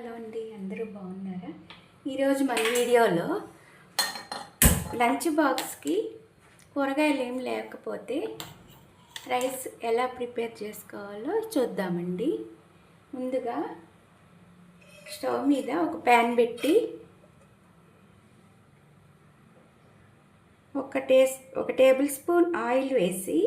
Hello అండి అందరూ బాగున్నారా? ఈరోజు మన వీడియోలో లంచ్ బాక్స్కి కూరగాయలు ఏం లేకపోతే రైస్ ఎలా ప్రిపేర్ చేసుకోవాలో చూద్దామండి. ముందుగా స్టవ్ మీద ఒక ప్యాన్ పెట్టి ఒక టే ఒక టేబుల్ స్పూన్ ఆయిల్ వేసి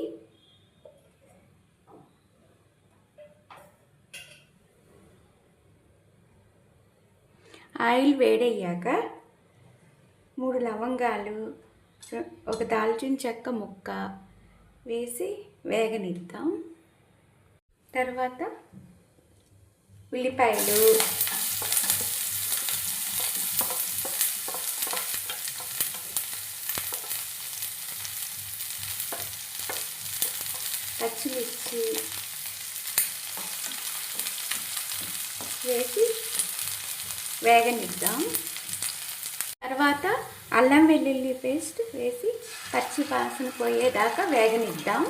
ఆయిల్ వేడయ్యాక మూడు లవంగాలు ఒక దాల్చిన చెక్క ముక్క వేసి వేగనిద్దాం. తర్వాత ఉల్లిపాయలు. పచ్చిమిర్చి వేసి వేగనిద్దాం తర్వాత అల్లం వెల్లుల్లి పేస్ట్ వేసి పచ్చి వాసన పోయేదాకా వేగనిద్దాం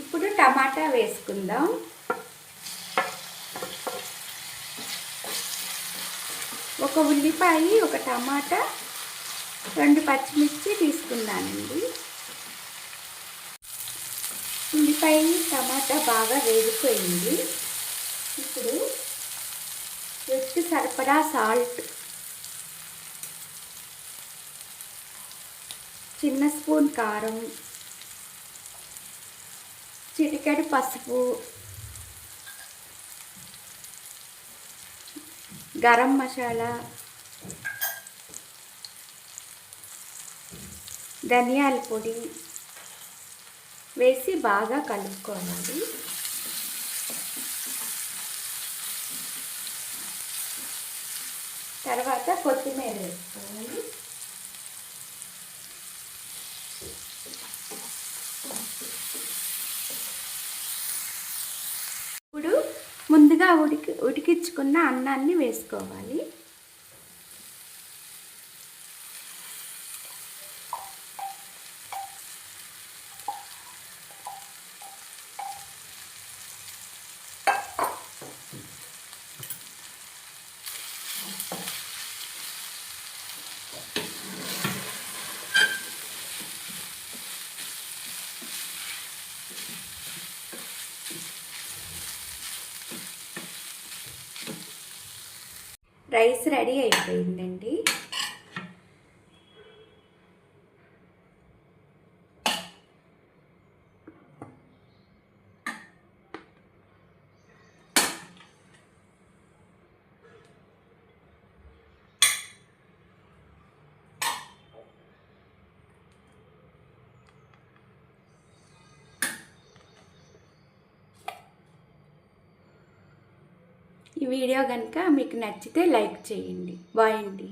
ఇప్పుడు టమాటా వేసుకుందాం. ఒక ఉల్లిపాయ ఒక టమాటా రెండు పచ్చిమిర్చి తీసుకున్నానండి. ఉల్లిపాయ టమాటా బాగా వేగిపోయింది. ఇప్పుడు రుచికి సరిపడా సాల్ట్ చిన్న స్పూన్ కారం చిటికెడు పసుపు గరం మసాలా ధనియాల పొడి వేసి బాగా కలుపుకోవాలి. తర్వాత కొత్తిమీర వేసుకోవాలి ఇప్పుడు ముందుగా ఉడికి ఉడికించుకున్న అన్నాన్ని వేసుకోవాలి. రైస్ రెడీ అయిపోయిందండి. ఈ వీడియో కనుక మీకు నచ్చితే లైక్ చేయండి. బాయ్ అండి.